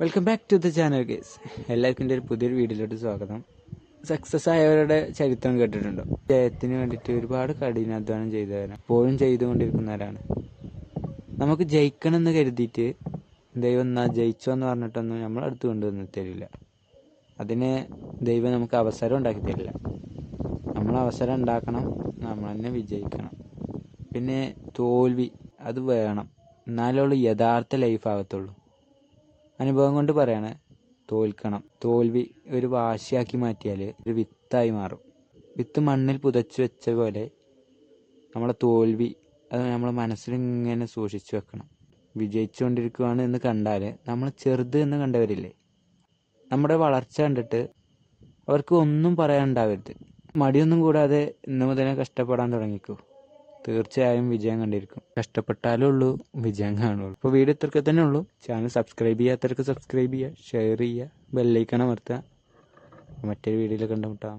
Welcome back to the channel guys എല്ലാവർക്കും ഒരു പുതിയൊരു വീഡിയോയിലോട്ട് സ്വാഗതം. സക്സസ് ആയവരുടെ ചരിത്രം കേട്ടിട്ടുണ്ടോ? ജയത്തിന് വേണ്ടിയിട്ട് ഒരുപാട് കഠിനാധ്വാനം ചെയ്തവരാണ്. ഇപ്പോഴും ചെയ്തുകൊണ്ടിരിക്കുന്നവരാണ്. നമുക്ക് ജയിക്കണം എന്ന് കരുതിയിട്ട് ദൈവം എന്നാ ജയിച്ചോ എന്ന് പറഞ്ഞിട്ടൊന്നും നമ്മൾ അടുത്ത് കൊണ്ടുവന്ന് തരില്ല. അതിന് ദൈവം നമുക്ക് അവസരം ഉണ്ടാക്കി തരില്ല. നമ്മൾ അവസരം ഉണ്ടാക്കണം നമ്മൾ തന്നെ വിജയിക്കണം. പിന്നെ തോൽവി അത് വേണം. എന്നാലുള്ള യഥാർത്ഥ ലൈഫ് ആകത്തുള്ളൂ അനുഭവം കൊണ്ട് പറയാണ് തോൽക്കണം. തോൽവി ഒരു വാശിയാക്കി മാറ്റിയാൽ ഒരു വിത്തായി മാറും. വിത്ത് മണ്ണിൽ പുതച്ചു വെച്ച പോലെ നമ്മളെ തോൽവി അത് നമ്മളെ മനസ്സിലിങ്ങനെ സൂക്ഷിച്ചു വെക്കണം. വിജയിച്ചുകൊണ്ടിരിക്കുകയാണ് എന്ന് കണ്ടാൽ നമ്മൾ ചെറുത് എന്ന് കണ്ടവരില്ലേ? നമ്മുടെ വളർച്ച കണ്ടിട്ട് അവർക്ക് ഒന്നും പറയാനുണ്ടാവരുത്. മടിയൊന്നും കൂടാതെ ഇന്ന് മുതലേ കഷ്ടപ്പെടാൻ തുടങ്ങിക്കോ. തീർച്ചയായും വിജയം കണ്ടിരിക്കും. കഷ്ടപ്പെട്ടാലേ ഉള്ളൂ വിജയം കാണുള്ളൂ. അപ്പോൾ വീഡിയോ ഇത്രയൊക്കെ തന്നെ ഉള്ളൂ. ചാനൽ സബ്സ്ക്രൈബ് ചെയ്യാത്തവർക്ക് സബ്സ്ക്രൈബ് ചെയ്യുക ഷെയർ ചെയ്യുക ബെല്ലൈക്കൺ അമർത്തുക. മറ്റൊരു വീഡിയോയിൽ കണ്ടുമുട്ടാം.